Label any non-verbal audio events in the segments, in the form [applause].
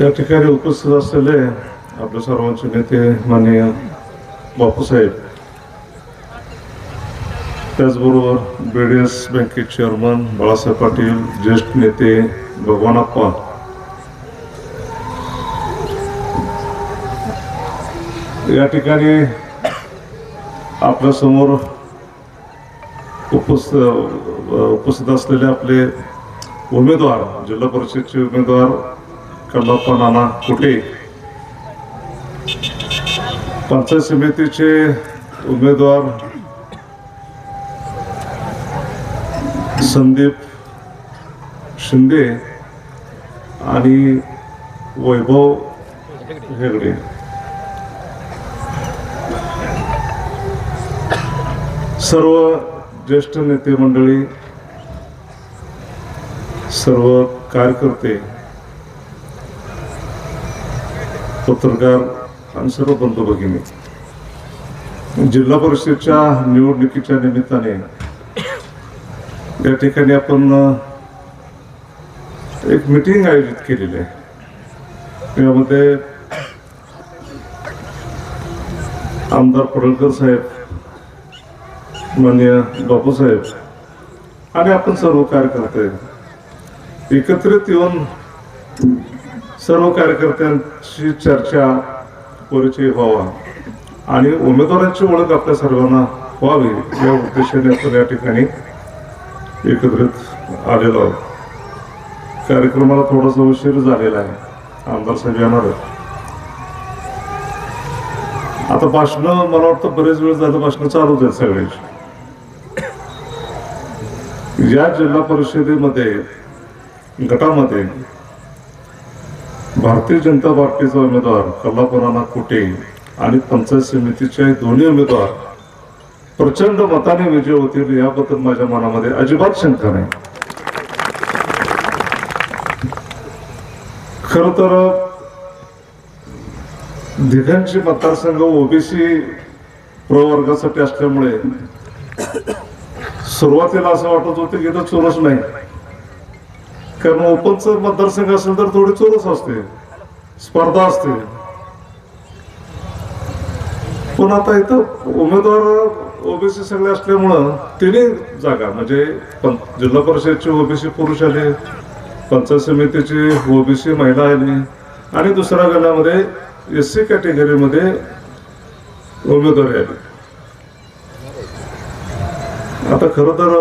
या ठिकाणी उपस्थित असलेले आपल्या सर्वांचे नेते माननीय बापूसाहेब त्याचबरोबर बी डी एस बँकेचे चेअरमन बाळासाहेब पाटील ज्येष्ठ नेते भगवानप्पा या ठिकाणी आपल्यासमोर उपस्थित उपस्थित असलेले आपले उमेदवार जिल्हा परिषदचे उमेदवार कल्लाप्पा नाना कुटे पंचायत समितीचे उमेदवार संदीप शिंदे आणि वैभव हेगडे. सर्व ज्येष्ठ नेते मंडळी सर्व कार्यकर्ते पत्रकार आणि सर्व बंधू भगिनी. जिल्हा परिषदेच्या निवडणुकीच्या निमित्ताने या ठिकाणी आपण एक मिटिंग आयोजित केलेली आहे. यामध्ये आमदार पडळकर साहेब मान्य बापूसाहेब आणि आपण सर्व कार्यकर्ते एकत्रित येऊन सर्व कार्यकर्त्यांची चर्चा परिचय व्हावा. आणि उमेदवारांची ओळख आपल्या सर्वांना व्हावी या उद्देशाने आपण या ठिकाणी एकत्रित आलेलो आहोत. कार्यक्रमाला थोडासा उशीर झालेला आहे. आमदार साहेब येणार आता भाषण मला वाटतं बरेच वेळ झालं भाषण चालूच आहेत सगळ्यांची. या जिल्हा परिषदेमध्ये गटामध्ये भारतीय जनता पार्टीचा उमेदवार कल्लापुराणा कुटे आणि पंचायत समितीचे दोन्ही उमेदवार प्रचंड मताने विजय होतील याबद्दल माझ्या मनामध्ये अजिबात शंका नाही. खर तर दिघांची मतदारसंघ ओबीसी प्रवर्गासाठी असल्यामुळे सुरुवातीला असं वाटत होतं की इथं चोरच नाही. कारण ओपनचं मतदारसंघ असेल तर थोडी चोरस असते. स्पर्धा असते. पण आता इथं उमेदवार ओबीसी सगळे असल्यामुळं तिन्ही जागा म्हणजे जिल्हा परिषदचे ओबीसी पुरुष आले पंचायत समितीची ओबीसी महिला आली आणि दुसऱ्या गणामध्ये एस सी कॅटेगरीमध्ये उमेदवारी आली. आता खर तर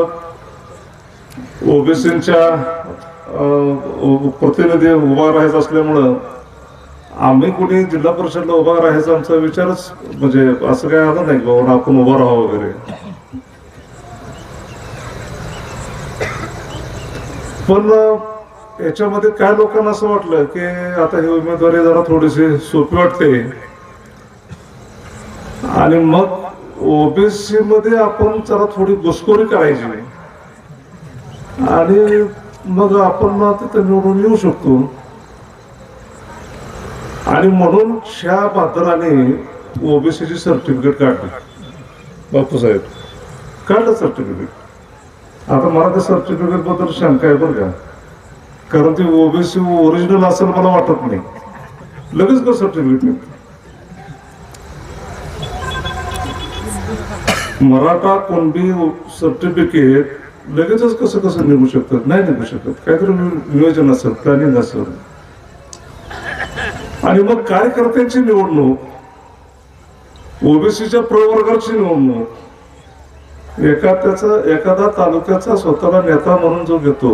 ओबीसीच्या प्रतिनिधी उभा राहायचं असल्यामुळं आम्ही कुणी जिल्हा परिषदला उभा राहायचा आमचा विचारच म्हणजे असं काय आलं नाही बाबा आपण उभा राहावं वगैरे. पण याच्यामध्ये काय लोकांना असं वाटलं की आता ही उमेदवारी जरा थोडीशी सोपी वाटते. आणि मग ओबीसी मध्ये आपण जरा थोडी घुसखोरी करायची. आणि मग आपण ना तिथं निवडून येऊ शकतो. आणि म्हणून ह्या बादराने ओबीसीची सर्टिफिकेट काढली. बापूसाहेब काढलं सर्टिफिकेट आता मला त्या सर्टिफिकेटबद्दल शंका आहे बरं का. कारण ते ओबीसी ओरिजिनल असेल मला वाटत नाही. लगेच का सर्टिफिकेट मराठा कोणबी सर्टिफिकेट लगेचच कसं कसं निघू शकतात? नाही निघू शकत. काहीतरी नियोजन असेल प्लॅनिंग असेल. आणि मग कार्यकर्त्यांची निवडणूक ओबीसीच्या प्रवर्गाची निवडणूक एखाद्याचा एखादा तालुक्याचा स्वतःला नेता म्हणून जो घेतो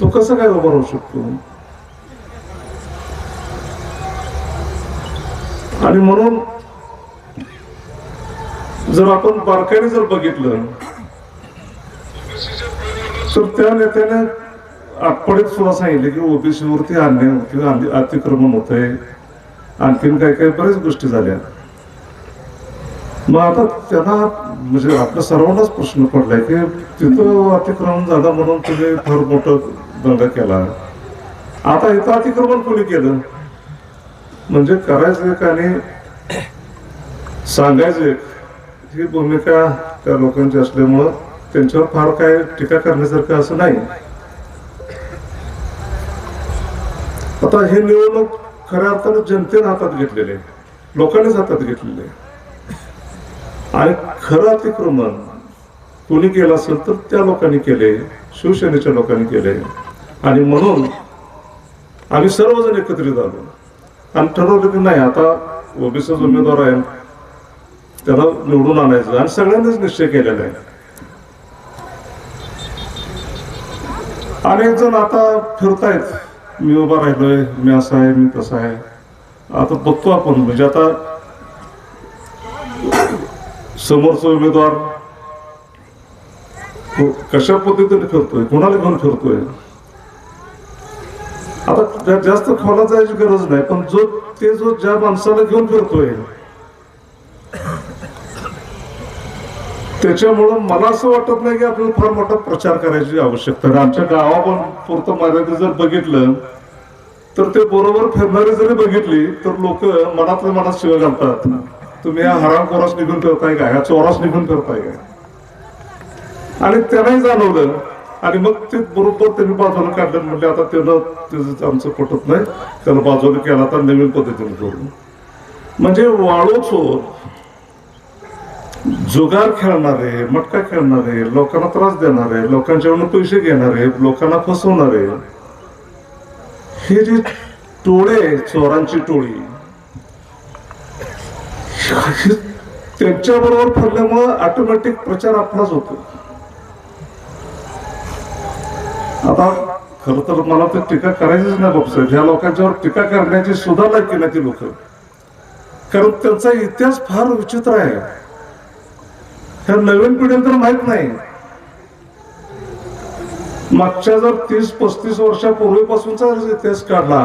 तो कसा काय उभा राहू शकतो? आणि म्हणून जर आपण बारकाईने जर बघितलं सो त्या नेत्याने आठवड्यात सुद्धा सांगितले की ओबीसी वरती अन्याय होते अतिक्रमण होत आहे आणखीन काही काही बऱ्याच गोष्टी झाल्या मग आता त्यांना म्हणजे आपल्या सर्वांनाच प्रश्न पडलाय की तिथं अतिक्रमण झालं म्हणून तुम्ही फार मोठं दंगा केला आता इथं अतिक्रमण कोणी केलं म्हणजे करायचं एक आणि सांगायचं एक ही भूमिका त्या लोकांची असल्यामुळं त्यांच्यावर फार काय टीका करण्यासारखं असं नाही. आता हे निवडणूक खऱ्या अर्थानं जनतेने हातात घेतलेले लोकांनीच हातात घेतलेले आणि खरं अतिक्रमण कोणी केलं असेल तर त्या लोकांनी केले शिवसेनेच्या लोकांनी केले. आणि म्हणून आम्ही सर्वजण एकत्रित आलो. आणि ठरवलं की नाही आता ओबीसीच उमेदवार आहे. त्याला निवडून आणायचं. आणि सगळ्यांनीच निश्चय केलेला आहे. अनेक जण आता फिरतायत. मी उभा राहिलोय मी असा आहे मी तसा आहे. आता बघतो आपण म्हणजे आता समोरचा उमेदवार कशा पद्धतीने फिरतोय कोणाला घेऊन फिरतोय? आता जास्त खोला जायची गरज नाही पण जो ते जो ज्या माणसाला घेऊन फिरतोय त्याच्यामुळं मला असं वाटत नाही की आपल्याला फार मोठा प्रचार करायची आवश्यकता आमच्या गावापण पुरतं मर्यादित जर बघितलं तर ते बरोबर फिरणारी जरी बघितली तर लोक मनातल्या मनात शिव घालतात. तुम्ही या हराम कोरास निघून करताय का? ह्या चोरास निघून करताय का? आणि त्यालाही जाणवलं. आणि मग ते बरोबर त्यांनी बाजूला काढलं. म्हणजे आता त्यांना त्याचं आमचं पटत नाही. त्याला बाजूला केला आता नवीन पद्धतीने करून म्हणजे वाळू चोर जुगार खेळणारे मटका खेळणारे लोकांना त्रास देणारे लोकांच्याकडून पैसे घेणारे लोकांना फसवणारे हे जे टोळे चोरांची टोळी त्यांच्या बरोबर फिरल्यामुळं ऑटोमॅटिक प्रचार आपलाच होतो. आता खर तर मला तर टीका करायचीच नाही बापसाहेब ह्या लोकांच्यावर टीका करण्याची सुद्धा लायकी नाही ती लोक. कारण त्यांचा इतिहास फार विचित्र आहे. ह्या नवीन पिढीला तर माहीत नाही. मागच्या जर तीस पस्तीस वर्षापूर्वीपासूनचा इतिहास काढला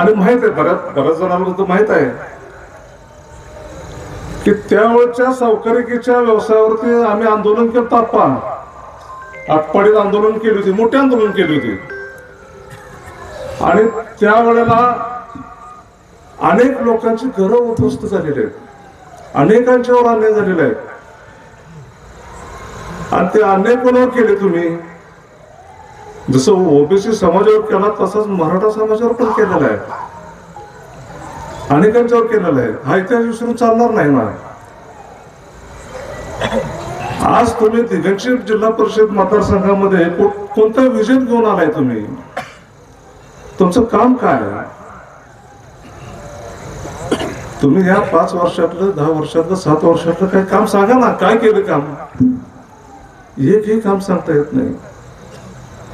आणि माहीत आहे बऱ्याच बऱ्याच जणांना माहीत आहे की त्यावेळच्या सावकारिकेच्या व्यवसायावरती आम्ही आंदोलन केलं तापा आटपाडीत आंदोलन केली होती मोठी आंदोलन केली होती. आणि त्यावेळेला अनेक लोकांची घरं उद्ध्वस्त झालेली आहेत. अनेकांच्यावर अन्याय झालेला आहे. आणि ते अन्याय कोणावर केले तुम्ही? जसं ओबीसी समाजावर केला तसाच मराठा समाजावर पण केलेला आहे. अनेकांच्यावर केलेलं आहे. हा इतिहास विसरून चालणार नाही ना. आज तुम्ही दिगंशी जिल्हा परिषद मतदारसंघामध्ये कोणता विजय घेऊन आलाय तुम्ही? तुमचं काम काय आहे? तुम्ही ह्या पाच वर्षातलं दहा वर्षातलं सात वर्षातलं काय काम सांगा ना काय केलं काम? एकही काम सांगता येत नाही.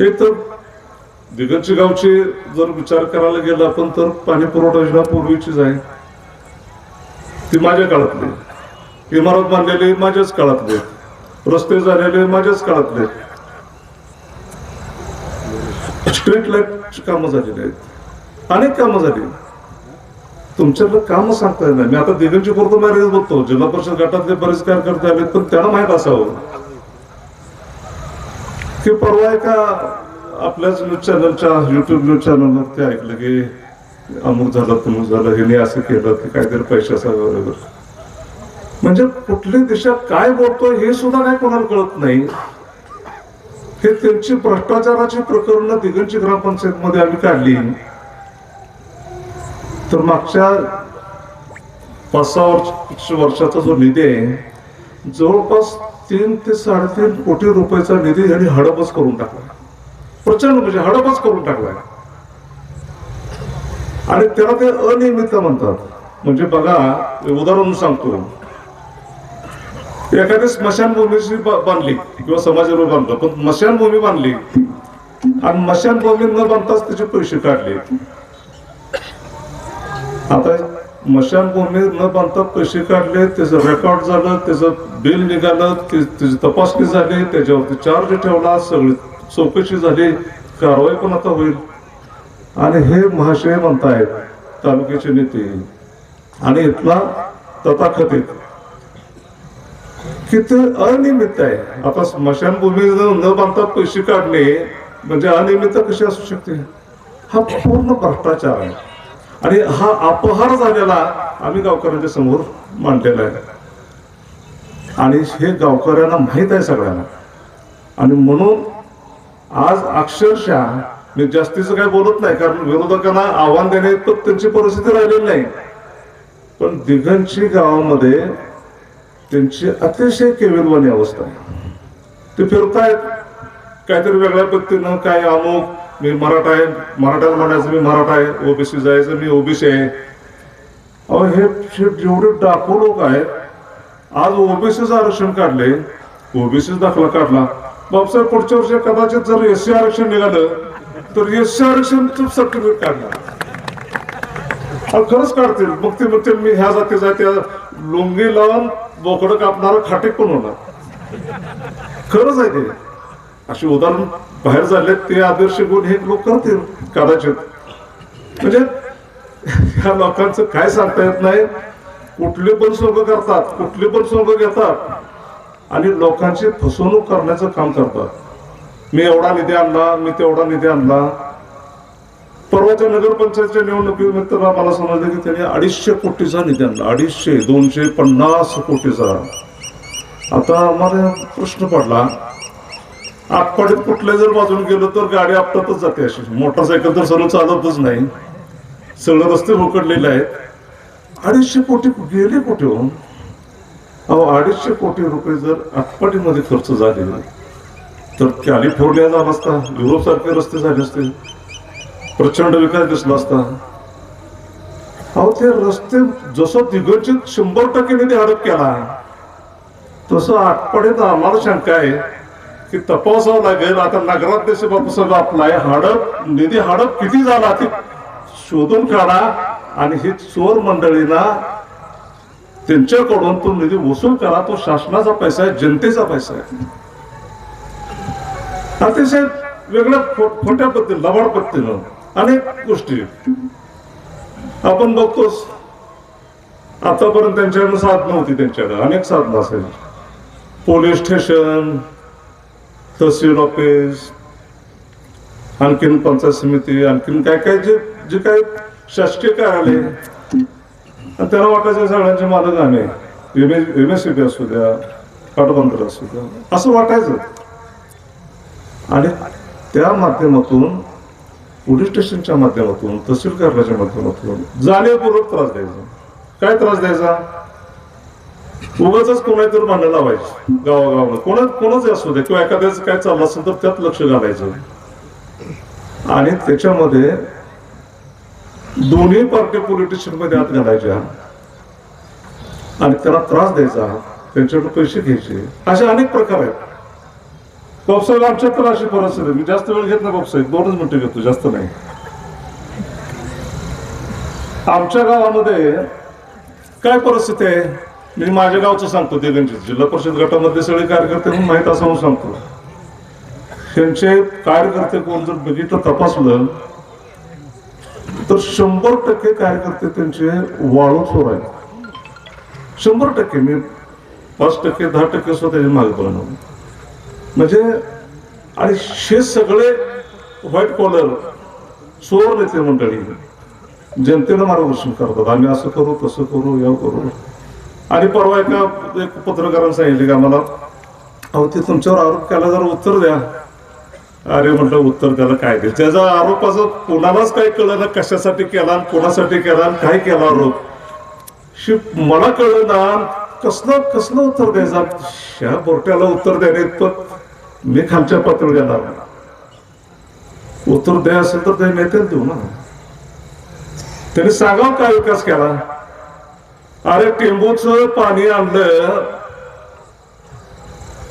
एक तर दिगंची गावची जर विचार करायला गेला आपण तर पाणी पुरवठा योजना पूर्वीचीच आहे. ती माझ्या काळातली. इमारत बांधलेली माझ्याच काळातले. रस्ते झालेले माझ्याच काळातले. स्ट्रीट लाईटची कामं झालेली आहेत. अनेक कामं झाली. तुमच्याकडे काम सांगता येणार. मी आता दिगंची पुरतं मॅरेज बघतो. जिल्हा परिषद गटातले बरेच कार्यकर्ते आले पण त्यांना माहीत असावं. की परवा एका आपल्याच न्यूज चॅनलच्या युट्यूब न्यूज चॅनलवर ते ऐकलं की अमुक झालं तुमक झालं हिने असं केलं की काहीतरी पैशाचा बरोबर म्हणजे कुठली दिशा काय बोलतोय हे सुद्धा काय कोणाला कळत नाही. हे त्यांची भ्रष्टाचाराची प्रकरणं दिगंची ग्रामपंचायत मध्ये आम्ही काढली. तर मागच्या पाच सहा वर्ष वर्षाचा जो निधी आहे जवळपास तीन ते साडेतीन कोटी रुपयाचा निधी यांनी हडपच करून टाकला प्रचंड म्हणजे हडपच करून टाकलाय. आणि त्याला ते अनियमितता म्हणतात. म्हणजे बघा उदाहरण सांगतो. एखादी स्मशानभूमीची बांधली किंवा समाजावर बांधलं पण स्मशानभूमी बांधली आणि स्मशानभूमी न बांधताच त्याचे पैसे काढले आता स्मशानभूमी न बांधता पैसे काढले त्याचं रेकॉर्ड झालं त्याचं बिल निघालं ते- त्याची तपासणी झाली त्याच्यावरती चार्ज ठेवला सगळी चौकशी झाली कारवाई पण आता होईल. आणि हे महाशय म्हणतायत तालुक्याचे नेते. आणि इथला तथाकथित. की ते अनियमित आहे. आता स्मशानभूमी न बांधता पैसे काढणे म्हणजे अनियमित कशी असू शकते? हा पूर्ण भ्रष्टाचार आहे. आणि हा अपहार झालेला आम्ही गावकऱ्यांच्या समोर मांडलेला आहे. आणि हे गावकऱ्यांना माहीत आहे सगळ्यांना. आणि म्हणून आज अक्षरशः मी जास्तीचं काही बोलत नाही कारण विरोधकांना आव्हान देणे तर त्यांची परिस्थिती राहिलेली नाही. पण दिघंची गावामध्ये त्यांची अतिशय केविलवाणी अवस्था आहे. ते फिरतायत. काहीतरी वेगळ्या पद्धतीनं काय अमुक मी मराठा आहे मराठ्याला म्हणायचं मी मराठा आहे ओबीसी जायचं मी ओबीसी आहे. अहो हे जेवढे डाकू लोक आहेत आज ओबीसीचं आरक्षण काढले ओबीसी दाखला काढला. बापसाहेब पुढच्या वर्षी कदाचित जर एससी आरक्षण निघालं तर एससी आरक्षण सर्टिफिकेट काढणार. खरंच काढतील. मग ते म्हणतील मी ह्या जातीचा त्या लुंगी लावून बोकडं कापणारा खाटेक पण होणार? खरंच आहे ते. अशी उदाहरण बाहेर झाले ते आदर्श गुण हे लोक करतील कदाचित. म्हणजे या लोकांचं काय सांगता येत नाही? कुठले पण स्वर्ग करतात कुठले पण स्वर्ग घेतात. आणि लोकांची फसवणूक करण्याचं काम करतात. मी एवढा निधी आणला मी तेवढा निधी आणला. परवाच्या नगरपंचायतच्या निवडणुकीनंतर मला समजलं की त्यांनी अडीचशे कोटीचा निधी आणला. अडीचशे दोनशे पन्नास कोटीचा. आता आम्हाला प्रश्न पडला आपकडे कुठल्या जर बाजून गेलो तर गाडी आपटातच जाते अशी. मोटरसायकल तर सर्व चालतच नाही. सगळे रस्ते उकडलेले आहेत. अडीचशे कोटी गेले कुठे हो? अहो अडीचशे कोटी रुपये जर आटपाटीमध्ये खर्च झाले तर कॅलिफोर्निया झाला असता युरोप सारखे रस्ते झाले असते प्रचंड विकास दिसला असता. अहो ते रस्ते जसं दिग्गजित शंभर टक्के निधी हडप केला तसं आटपाडीत आम्हाला शंका आहे. की तपासावं लागेल आता नगराध्यक्ष बापूसाहेब आपला आहे. हडप निधी हडप किती झाला ते शोधून काढा. आणि ही चोर मंडळीला त्यांच्याकडून तो निधी वसूल करा. तो शासनाचा पैसा आहे जनतेचा पैसा आहे. अतिशय वेगळ्या खोट्या पद्धतीनं लबाड पद्धतीनं अनेक गोष्टी आपण बघतोच आतापर्यंत त्यांच्याकडे साधनं होती त्यांच्याकडे. अनेक साधनं असायची. पोलीस स्टेशन तहसील ऑफिस आणखीन पंचायत समिती आणखीन काय काय जे जे काय शासकीय कार्यालय आणि त्याला वाटायचं सगळ्यांचे मालक आम्ही एम एस सी बी असू द्या पाटबंदर असू द्या असं वाटायचं. आणि त्या माध्यमातून पोलीस स्टेशनच्या माध्यमातून तहसील कार्यालयाच्या माध्यमातून जाणीवपूर्वक त्रास द्यायचा. काय त्रास द्यायचा? उगाच कोणाला तर भांडण लावायची. गावागावाला कोणा कोणाच असू दे. किंवा एखाद्याच काय चाललं असेल तर त्यात लक्ष घालायचं. आणि त्याच्यामध्ये दोन्ही पार्टी पॉलिटिशियनमध्ये आत घालायच्या आणि त्याला त्रास द्यायचा त्यांच्याकडून पैसे घ्यायचे. असे अनेक प्रकार आहेत. बापसाहेब आमच्यात तर अशी परिस्थिती आहे. मी जास्त वेळ घेत नाही बापसाहेब. दोनच मिनिटं घेतो. जास्त नाही. आमच्या गावामध्ये काय परिस्थिती आहे? मी माझ्या गावचं सांगतो त्यांचे जिल्हा परिषद गटामध्ये सगळे कार्यकर्ते म्हणून माहीत असं सांगतो. त्यांचे कार्यकर्ते कोण जर बघितलं तपासलं तर शंभर टक्के कार्यकर्ते त्यांचे वाळू चोर आहेत शंभर टक्के मी पाच टक्के दहा टक्के सुद्धा त्याचे मागे बनवलं म्हणजे आणि हे सगळे व्हाईट कॉलर चोर नेते मंडळी जनतेनं मार्गदर्शन करतात. आम्ही असं करू तसं करू या करू. आणि परवा एका एक पत्रकारानं सांगितले की आम्हाला अहो ते तुमच्यावर आरोप केला जरा उत्तर द्या. अरे म्हटलं उत्तर त्याला काय दे त्याचा आरोपाचं कोणालाच काही कळलं ना कशासाठी केला आणि कोणासाठी केला आणि काय केला आरोप. शि मला कळलं ना कसलं कसलं उत्तर द्यायचं? ह्या बोरट्याला उत्तर द्यायला पण मी खालच्या पातळीवर येणार उत्तर द्या असेल तर ते नेत्याला देऊ ना. त्यांनी सांगावं काय विकास केला? अरे टिंबूच पाणी आणलं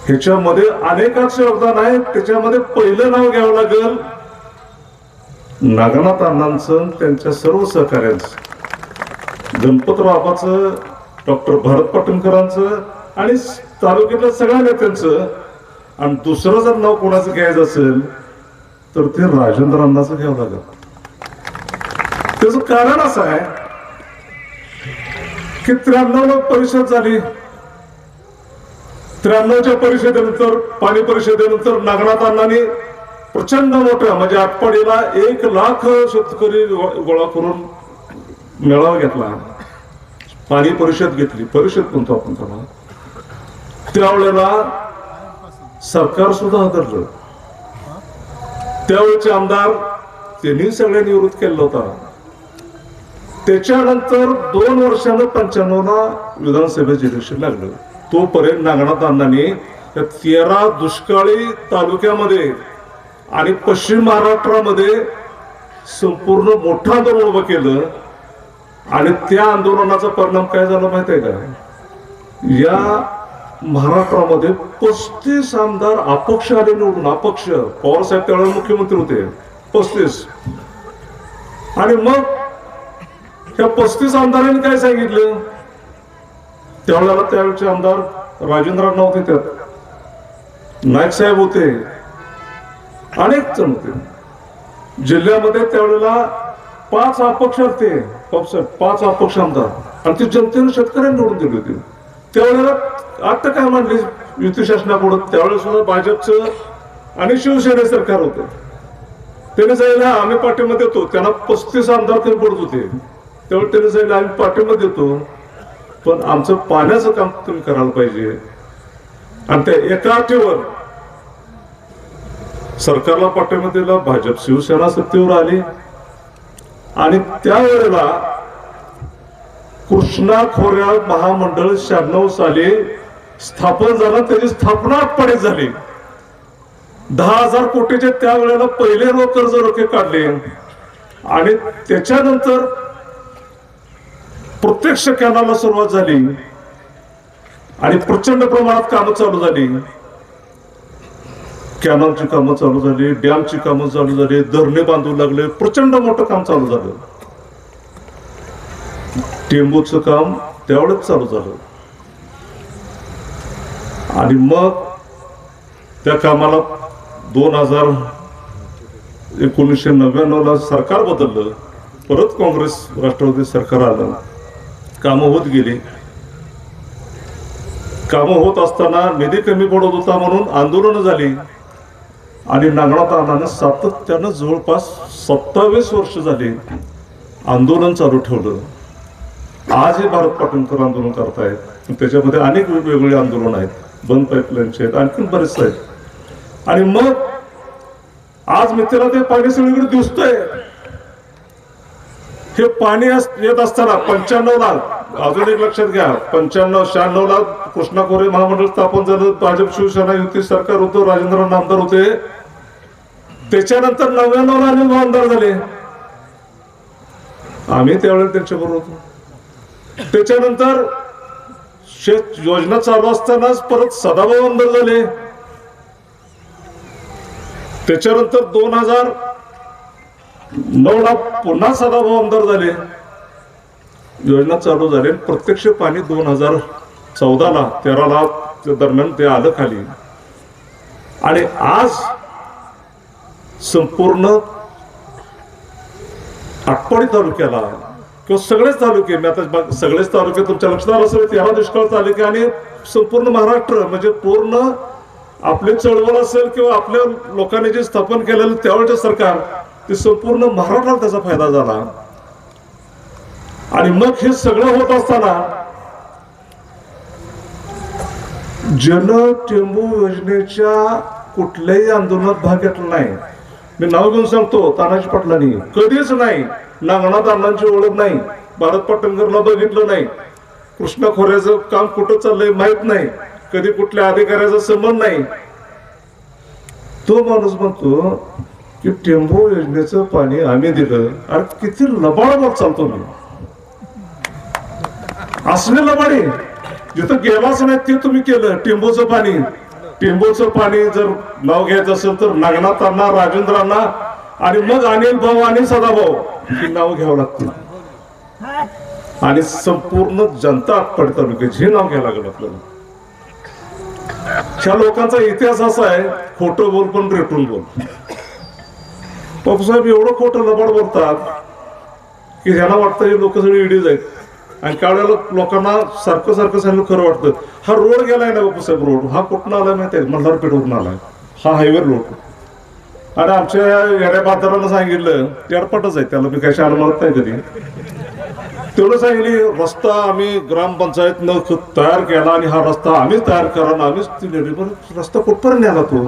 ह्याच्यामध्ये अनेकाच योगदान आहे. त्याच्यामध्ये पहिलं नाव घ्यावं लागेल. नागनाथ अण्णांचं त्यांच्या सर्व सहकार्यांचं गणपतराव बाबाचं डॉक्टर भरत पाटणकरांचं आणि तालुक्यातल्या सगळ्या नेत्यांचं. आणि दुसरं जर नाव कोणाचं घ्यायचं असेल तर ते राजेंद्र अण्णाचं घ्यावं लागेल. त्याचं कारण असं आहे की त्र्याण्णव परिषद झाली. त्र्याण्णवच्या परिषदेनंतर पाणी परिषदेनंतर नागनाथ अण्णांनी प्रचंड मोठ्या म्हणजे आटपाडीला एक लाख शेतकरी गोळा करून मेळावा घेतला. पाणी परिषद घेतली. परिषद म्हणतो आपण त्याला? त्यावेळेला सरकार सुद्धा हादरलं. त्यावेळेचे आमदार त्यांनी सगळ्यांनी विरोध केला होता. त्याच्यानंतर दोन वर्षानं पंच्याण्णवला विधानसभेचे इलेक्शन लागलं. तोपर्यंत नागनाथ अण्णांनी या तेरा दुष्काळी तालुक्यामध्ये आणि पश्चिम महाराष्ट्रामध्ये संपूर्ण मोठं आंदोलन उभं केलं आणि त्या आंदोलनाचा परिणाम काय झाला माहिती आहे का? या महाराष्ट्रामध्ये पस्तीस आमदार अपक्ष आले निवडून अपक्ष पवारसाहेब त्यावेळेला मुख्यमंत्री होते पस्तीस. आणि मग त्या पस्तीस आमदारांनी काय सांगितलं? त्यावेळेला त्यावेळेचे आमदार राजेंद्र नव्हते होते त्यात. नाईक साहेब होते. अनेक जण होते. जिल्ह्यामध्ये त्यावेळेला पाच अपक्ष होते. पाच अपक्ष आमदार. आणि ते जनतेने शेतकऱ्यांनी निवडून दिले होते. त्यावेळेला आता काय मांडली युती शासनापुढं त्यावेळेस सुद्धा भाजपचं आणि शिवसेना सरकार होतं. त्याने सांगितलं आम्ही पाठिंबा देतो त्यांना पस्तीस आमदार तरी पडत होते. त्यावेळी त्याला सांगितलं आम्ही पाठिंबा देतो पण आमचं पाण्याचं काम तुम्ही करायला पाहिजे. आणि त्या एका अटीवर सरकारला पाठिंबा दिला भाजप शिवसेना सत्तेवर आली. आणि त्यावेळेला कृष्णा खोऱ्या महामंडळ शहाण्णव साली स्थापन झालं त्याची स्थापना पडे झाली. दहा हजार कोटीचे त्यावेळेला पहिले रोख कर्ज रोखे काढले आणि त्याच्यानंतर प्रत्यक्ष कॅनाला सुरुवात झाली. आणि प्रचंड प्रमाणात कामं चालू झाली. कॅनलची कामं चालू झाली डॅमची कामं चालू झाली धरणे बांधू लागले प्रचंड मोठं काम चालू झालं. टेंबूचं काम त्यावेळेच चालू झालं. आणि मग त्या कामाला दोन हजार एकोणीसशे नव्याण्णवला सरकार बदललं. परत काँग्रेस राष्ट्रवादी सरकार आलं. कामं होत गेली. कामं होत असताना निधी कमी पडत होता म्हणून आंदोलनं झाली. आणि नागनाथ सातत्यानं जवळपास सत्तावीस वर्ष झाली आंदोलन चालू ठेवलं. आजही भारत पाटणकर आंदोलन करतायत. त्याच्यामध्ये अनेक वेगवेगळे आंदोलन आहेत. बंद पाईपलाईनचे आहेत आणखीन बरेचसे आहेत. आणि मग आज मित्राला ते पाणी सगळीकडे दिसतंय. हे पाणी अस- येत असताना पंच्याण्णव ला अजून एक लक्षात घ्या. पंच्याण्णव शहाण्णव ला कृष्णा कोरे महामंडळ स्थापन झालं. भाजप शिवसेना युती सरकार होतं. राजेंद्र नामदार होते. त्याच्यानंतर नव्याण्णव ला अनिल भाऊ आमदार झाले. आम्ही त्यावेळेला त्यांच्याबरोबर होतो. त्याच्यानंतर शेत योजना चालू असतानाच परत सदाभाऊ आमदार झाले. त्याच्यानंतर दोन हजार नऊ पुन्हा सदाभाऊ आमदार झाले. योजना चालू झाली. प्रत्यक्ष पाणी दोन हजार चौदाला तेराला त्या दरम्यान ते आलं खाली. आणि आज संपूर्ण आटपाडी तालुक्याला किंवा सगळेच तालुके मी आता सगळेच तालुके तुमच्या लक्षात आलं असेल तेरा दुष्काळ तालुके आणि संपूर्ण महाराष्ट्र म्हणजे पूर्ण आपली चळवळ असेल किंवा आपल्या लोकांनी जे स्थापन केलेलं त्यावेळेचे सरकार ते संपूर्ण महाराष्ट्राला त्याचा फायदा झाला. आणि मग हे सगळं होत असताना जन टेंबू योजनेच्या कुठल्याही आंदोलनात भाग घेतला नाही. मी नाव घेऊन सांगतो तानाजी पाटलांनी. कधीच नाही. नागनाथ अण्णांची ओळख नाही. भारत पाटणकरला बघितलं नाही. कृष्णा खोऱ्याचं काम कुठं चाललंय माहीत नाही. कधी कुठल्या अधिकाऱ्याचा संबंध नाही. तो माणूस म्हणतो की टेंबू योजनेचं पाणी आम्ही दिलं. अरे किती लबाडवर चालतो मी. असले लबाडे. जिथं गेलाच नाही ते तुम्ही केलं. टेंबोचं पाणी. टेंबोचं पाणी जर नाव घ्यायचं असेल तर नागनाथांना राजेंद्रांना आणि मग अनिल भाऊ आणि सदाभाऊ ही नाव घ्यावं लागतील. आणि संपूर्ण जनता आटपाडी तालुक्याची हे नाव घ्यावं लागलं आपल्याला. ह्या लोकांचा इतिहास असा आहे खोटं बोल पण रेटून बोल. बापूसाहेब एवढं खोटं लबाड बोलतात की ह्याला वाटतं हे लोक सगळी इडीज आहेत. आणि कावड्याला लोकांना सारखं सारखं सांगितलं खरं वाटतं. हा रोड गेलाय ना बापूसाहेब रोड? हा कुठला आलाय माहिती आहे? मल्हार पेठवरून आलाय. हा हायवे रोड. आणि आमच्या येड्या बाजाराला सांगितलं एअरपाटच आहे त्याला मी कशा शाळा नाही कधी. तेवढं सांगितली रस्ता आम्ही ग्रामपंचायतनं तयार केला आणि हा रस्ता आम्हीच तयार करा आम्हीच पण रस्ता कुठपर्यंत नेला तो?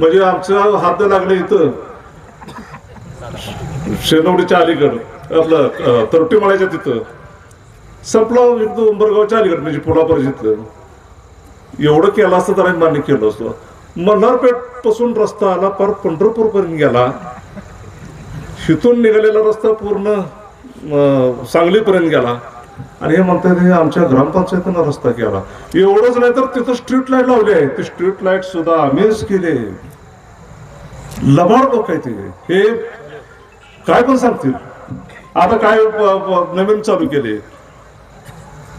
म्हणजे आमचं हात लागले इथं. शेनवडीच्या अलीकड आपलं तरटीमाळ्याच्या तिथं. संपलं एकदम उंबरगावच्या अलीकड म्हणजे पुलापर्यंत एवढं केलं असतं तर आम्ही मान्य केलं असतं. मल्हारपेठपासून रस्ता आला पर पंढरपूर पर्यंत गेला. तिथून निघालेला रस्ता पूर्ण सांगलीपर्यंत गेला. आणि हे म्हणतात हे आमच्या ग्रामपंचायतीनं रस्ता केला. एवढंच नाही तर तिथं स्ट्रीट लाइट लावली आहे. ती स्ट्रीट लाइट सुद्धा आम्हीच केले. लबाड लोक आहे ते. हे काय पण सांगतील. आता काय नवीन चालू केले.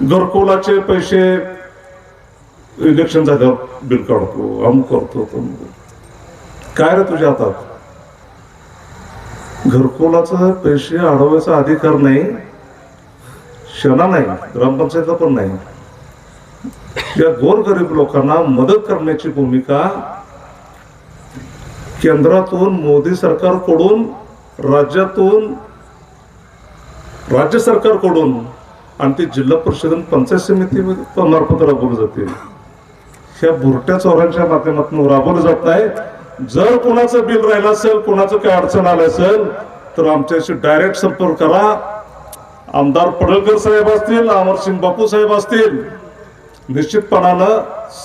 घरकुलाचे पैसे इलेक्शन झाल्यावर बिल काढतो. अमुक करतो काय रे तुझ्या हातात घरकुलाचं पैसे अडवायचा अधिकार नाही. शना नाही ग्रामपंचायतला पण नाही. या गोरगरीब लोकांना मदत करण्याची भूमिका केंद्रातून मोदी सरकारकडून राज्यातून राज्य सरकारकडून आणि ते जिल्हा परिषद पंचायत समितीमध्ये मार्फत राबवली जाते. ह्या भुरट्या चोरांच्या माध्यमातून राबवलं जात नाही जर कोणाचं बिल राहिलं असेल कोणाचं काय अडचण आलं असेल तर आमच्याशी डायरेक्ट संपर्क करा. आमदार पडळकर साहेब असतील अमरसिंग बापू साहेब असतील निश्चितपणानं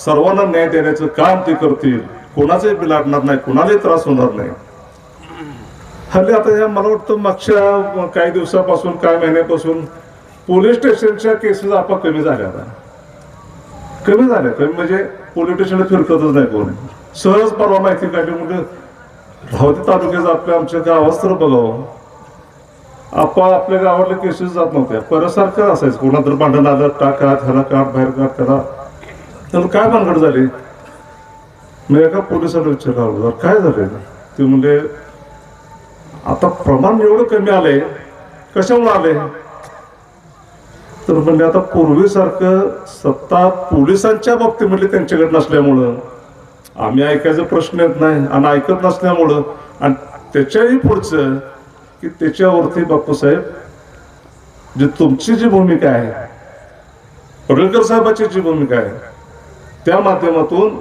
सर्वांना न्याय देण्याचं काम ते करतील. कोणाचंही बिल अडणार नाही कोणालाही त्रास होणार नाही. हल्ली आता ह्या मला वाटतं मागच्या काही दिवसापासून काही महिन्यापासून पोलीस स्टेशनच्या केसेस आपा कमी झाल्या आता. कमी झाल्या. कमी म्हणजे पोलीस स्टेशनला फिरकतच नाही कोण. सहज परवा माहिती काढली म्हणजे धावती तालुक्याचं आपल्या आमच्या गावात तर बघावं हो. आपा आपल्या गावातल्या केसेस जात नव्हत्या परसारखं असायचं. कोणा तर भांडण आलं टाका त्याला काढ बाहेर काढ त्याला. त्याला काय भानगड झाली? मी एका पोलिसाला विचारलं काय झालं ते म्हणजे आता प्रमाण एवढं कमी आलंय कशामुळे आले तर म्हणजे आता पूर्वीसारखं सत्ता पोलिसांच्या बाबतीमध्ये त्यांच्याकडे नसल्यामुळं आम्ही ऐकायचा प्रश्न येत नाही आणि ऐकत नसल्यामुळं आणि त्याच्याही पुढचं की त्याच्यावरती बापूसाहेब जी तुमची जी भूमिका आहे पडळकर साहेबाची जी भूमिका आहे त्या माध्यमातून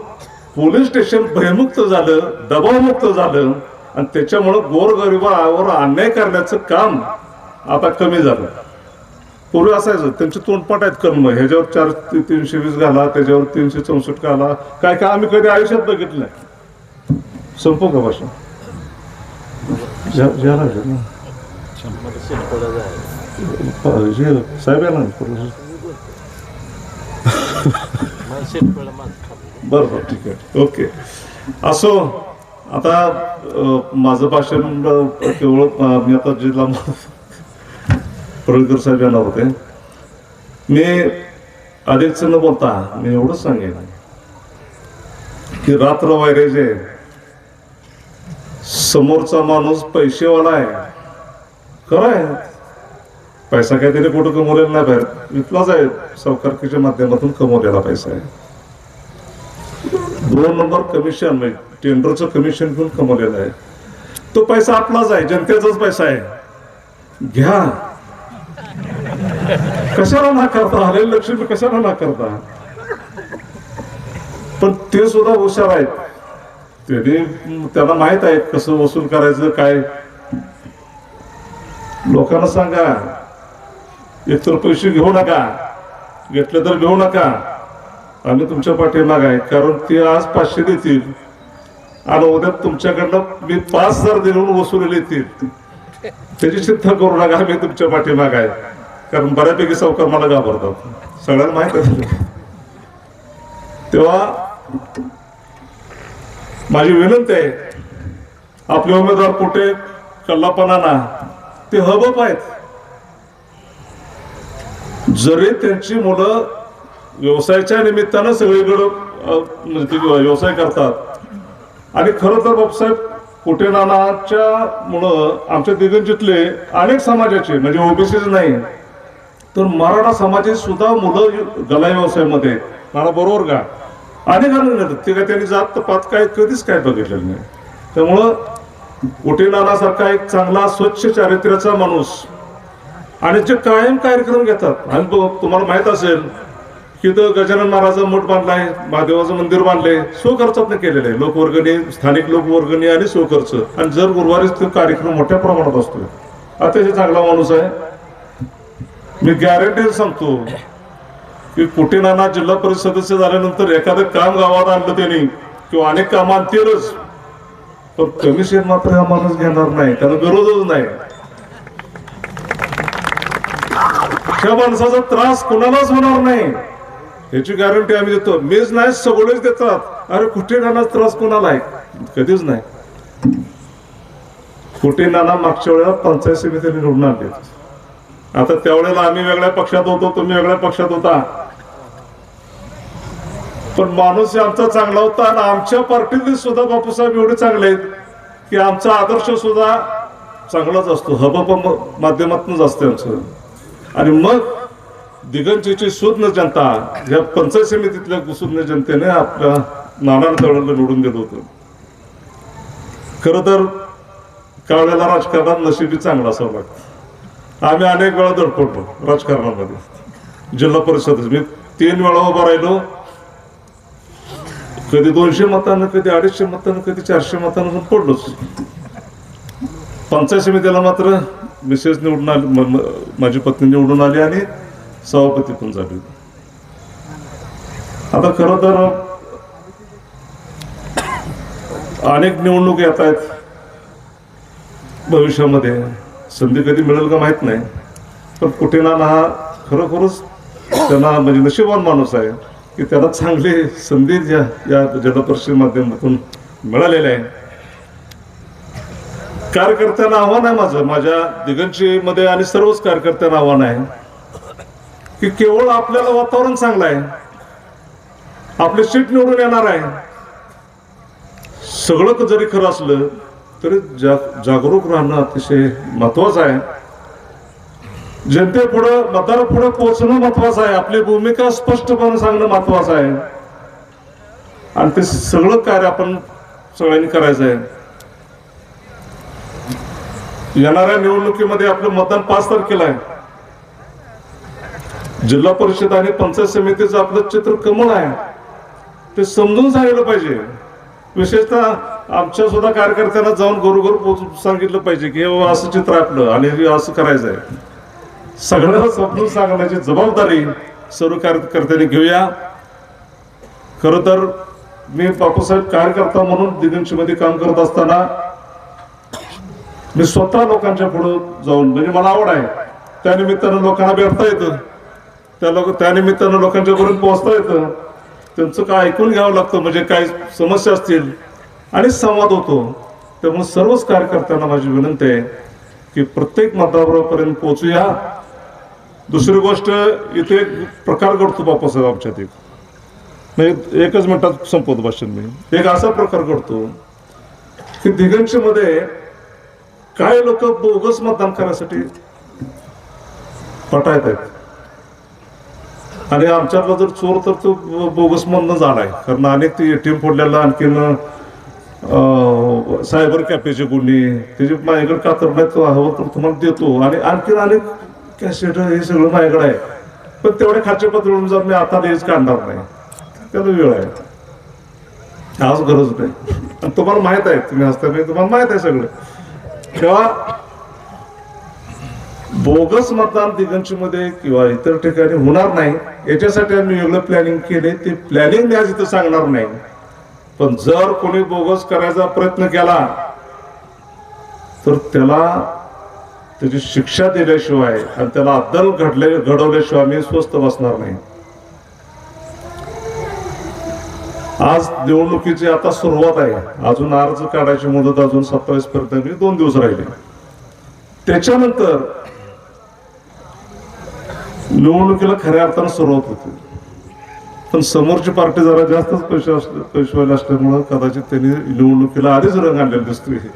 पोलीस स्टेशन भयमुक्त झालं दबावमुक्त झालं आणि त्याच्यामुळं गोरगरिबावर अन्याय करण्याचं काम आता कमी झालं. पूर्वी असायचं त्यांचे तोंडपाट आहेत कर्म ह्याच्यावर चार तीनशे वीस घाला त्याच्यावर तीनशे चौसष्ट घाला. काय काय आम्ही कधी आयुष्यात बघितलं नाही. संपू का भाषा साहेब आहे ना [laughs] बरं बरं ठीक आहे. ओके. असो आता माझं भाषण केवळ मी आता जिल्हा परळकर साहेब येणार होते. मी अधिकच न बोलता मी एवढंच सांगेन. की रात्र आहे समोरचा माणूस पैसेवाला आहे खरं आहे. पैसा काय त्याने कुठं कमवलेला नाही बाहेर. इथलाच आहे सावकारकीच्या माध्यमातून कमवलेला पैसा आहे. दोन नंबर कमिशन म्हणजे टेंडरचं कमिशन घेऊन कमवलेलं आहे. तो पैसा आपलाच आहे जनतेचाच पैसा आहे. घ्या. कशाला ना करता? हले लक्ष्मी कशाला ना करता? पण ते सुद्धा हुशार आहेत. त्याने त्यांना माहीत आहे कसं वसूल करायचं काय. लोकांना सांगा. एकतर पैसे घेऊ नका. घेतले तर घेऊ नका. आम्ही तुमच्या पाठीमाग आहे. कारण ते आज पाचशे देतील. आणि उद्या तुमच्याकडनं मी पाच हजार देऊन वसुली येतील त्याची चिंता करू नका आम्ही तुमच्या पाठीमाग आहे. कारण बऱ्यापैकी सावकार मला घाबरतात. सगळ्यांना माहीत आहे. तेव्हा माझी विनंती आहे आपले उमेदवार कुठे कल्लापणाना ते हबप आहेत. जरी त्यांची मुलं व्यवसायाच्या निमित्तानं सगळीकडं म्हणजे ते व्यवसाय करतात. आणि खरं तर बापसाहेब कुठे नानाच्या मुलं आमच्या दिगंजीतले अनेक समाजाचे म्हणजे ओबीसीच नाही तर मराठा समाजाची सुद्धा मुलं गला व्यवसायामध्ये मला बरोबर का? अनेक अनेक ते काय त्यांनी जात पात काय कधीच काय बघितलेलं नाही. त्यामुळं कुठे नानासारखा एक चांगला स्वच्छ चारित्र्याचा माणूस आणि जे कायम कार्यक्रम घेतात आणि तुम्हाला माहीत असेल तिथं गजानन महाराजा मठ बांधलाय महादेवाचं मंदिर बांधलंय स्वखर्चात केलेलं आहे. लोकवर्गणी स्थानिक लोकवर्गणी आणि स्वखर्च. आणि जर गुरुवारीच तो कार्यक्रम मोठ्या प्रमाणात असतो अतिशय चांगला माणूस आहे. मी गॅरंटी सांगतो की कुटीनाना जिल्हा परिषद सदस्य झाल्यानंतर एखादं काम गावात आणलं त्यांनी किंवा अनेक काम आणतीलच. पण कमिशन मात्र हा माणूस घेणार नाही. त्याला गरजच नाही. त्या माणसाचा त्रास कोणालाच होणार नाही. याची गॅरंटी आम्ही देतो. मीच नाही सगळेच देतात. अरे कुठे नाना त्रास कोणाला आहे? कधीच नाही. कुठे नाना मागच्या वेळेला पंचायत समितीने निवडून आणले. आता त्यावेळेला आम्ही वेगळ्या पक्षात होतो तुम्ही वेगळ्या पक्षात होता. पण माणूस आमचा चांगला होता आणि आमच्या पार्टीतले सुद्धा बापूसाहेब एवढे चांगले आहेत की आमचा आदर्श सुद्धा चांगलाच असतो. हबप माध्यमातूनच असते आमचं. आणि मग दिगंजीची सुज्ञ जनता या पंचायत समितीतल्या सुज्ञ जनतेने आपल्या नाना तळाला निवडून दिलं होतं. खर तर कावळ्याला राजकारणात नशिबी चांगला असावं लागतं. आम्ही अनेक वेळा धडपडलो राजकारणामध्ये. जिल्हा परिषद मी तीन वेळा उभा राहिलो. कधी दोनशे मतानं कधी अडीचशे मतानं कधी चारशे मतानं पडलोच. पंचायत समितीला मात्र मिसेस निवडून आली माझी पत्नी निवडून आली आणि सभापती पण झाले. आता खरं तर अनेक निवडणूक येत आहेत भविष्यामध्ये. संधी कधी मिळेल का माहीत नाही. पण कुठे ना हा खरोखरच त्यांना म्हणजे नशीबवान माणूस आहे की त्याला चांगली संधी ज्या या जिल्हा माध्यमातून मिळालेल्या आहे. कार्यकर्त्यांना आव्हान आहे माझं. माझ्या दिगंशीमध्ये आणि सर्वच कार्यकर्त्यांना आव्हान आहे. की केवळ आपल्याला वातावरण चांगलं आहे. आपले सीट निवडून येणार आहे. सगळं जरी खरं असलं तरी जागरूक राहणं अतिशय महत्वाचं आहे. जनतेपुढं मतदारापुढं पोहोचणं महत्वाचं आहे. आपली भूमिका स्पष्टपणे सांगणं महत्वाचं आहे. आणि ते सगळं कार्य आपण सगळ्यांनी करायचं आहे. येणाऱ्या निवडणुकीमध्ये आपलं मतदान पाच तारखेला आहे. जिल्हा परिषद आणि पंचायत समितीचं आपलं चित्र कमळ आहे. ते समजून सांगितलं पाहिजे. विशेषतः आमच्या सुद्धा कार्यकर्त्यांना जाऊन घरोघर पोहोचून सांगितलं पाहिजे की हे असं चित्र आपलं आणि हे असं करायचं आहे. सगळ्यांना समजून सांगण्याची जबाबदारी सर्व कार्यकर्त्यांनी घेऊया. खर तर मी बापूसाहेब कार्यकर्ता म्हणून दिगंशीमध्ये काम करत असताना मी स्वतः लोकांच्या पुढे जाऊन म्हणजे मला आवड आहे. त्यानिमित्तानं लोकांना भेटता येतं. त्या लोक त्या निमित्तानं लोकांच्या पर्यंत पोहोचता येतं. त्यांचं काय ऐकून घ्यावं लागतं म्हणजे काय समस्या असतील आणि संवाद होतो. त्यामुळे सर्वच कार्यकर्त्यांना माझी विनंती आहे की प्रत्येक मतदारापर्यंत पोहोचूया. दुसरी गोष्ट इथे एक प्रकार घडतो बापासाहेब आमच्यात एक. म्हणजे एकच मिनिटात संपवतो भाषण मी. एक असा प्रकार घडतो की दिगंशमध्ये काय लोक बोगस मतदान करायसाठी पटायत आहेत. आणि आमच्यातला जर चोर तर तो बोगस जाण झालाय कारण अनेक ते एटीएम फोडलेला आणखीन सायबर कॅफेचे गुन्हे त्याचे माझ्याकडे कातर नाही तो हवं तर तुम्हाला देतो. आणि आणखीन अनेक कॅसेट हे सगळं माझ्याकडे आहे. पण तेवढ्या खाचे पातळीवरून जर मी आता हेच काढणार नाही त्याला वेळ आहे. आज गरज नाही. आणि तुम्हाला माहीत आहे तुम्ही हसता नाही तुम्हाला माहीत आहे सगळं. तेव्हा बोगस मतदान दिगंचीमध्ये किंवा इतर ठिकाणी होणार नाही याच्यासाठी आम्ही वेगळं प्लॅनिंग केले ते प्लॅनिंग मी आज इथं सांगणार नाही. पण जर कोणी बोगस करायचा प्रयत्न केला तर त्याला त्याची शिक्षा दिल्याशिवाय आणि त्याला अद्दल घडले घडवल्याशिवाय मी स्वस्त बसणार नाही. आज निवडणुकीची आता सुरुवात आहे. अजून अर्ज काढायची मुदत अजून सत्तावीस पर्यंत दोन दिवस राहिले. त्याच्यानंतर निवडणुकीला खऱ्या अर्थानं सुरुवात होते. पण समोरची पार्टी जरा जास्तच पैसे असले पैसेवाले असल्यामुळं कदाचित त्यांनी निवडणुकीला आधीच रंग आणलेला हे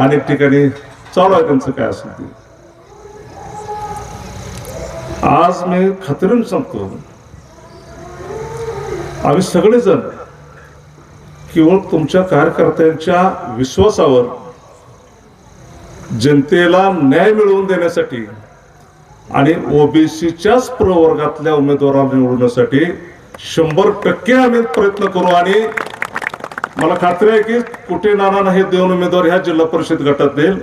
अनेक ठिकाणी चालू आहे त्यांचं काय असेल ते. आज मी खात्रीन सांगतो. आम्ही सगळेजण केवळ तुमच्या कार्यकर्त्यांच्या विश्वासावर जनतेला न्याय मिळवून देण्यासाठी आणि ओबीसीच्याच प्रवर्गातल्या उमेदवाराला निवडण्यासाठी शंभर टक्के आम्ही प्रयत्न करू. आणि मला खात्री आहे की कुठे नाना हे दोन उमेदवार ह्या जिल्हा परिषद गटातील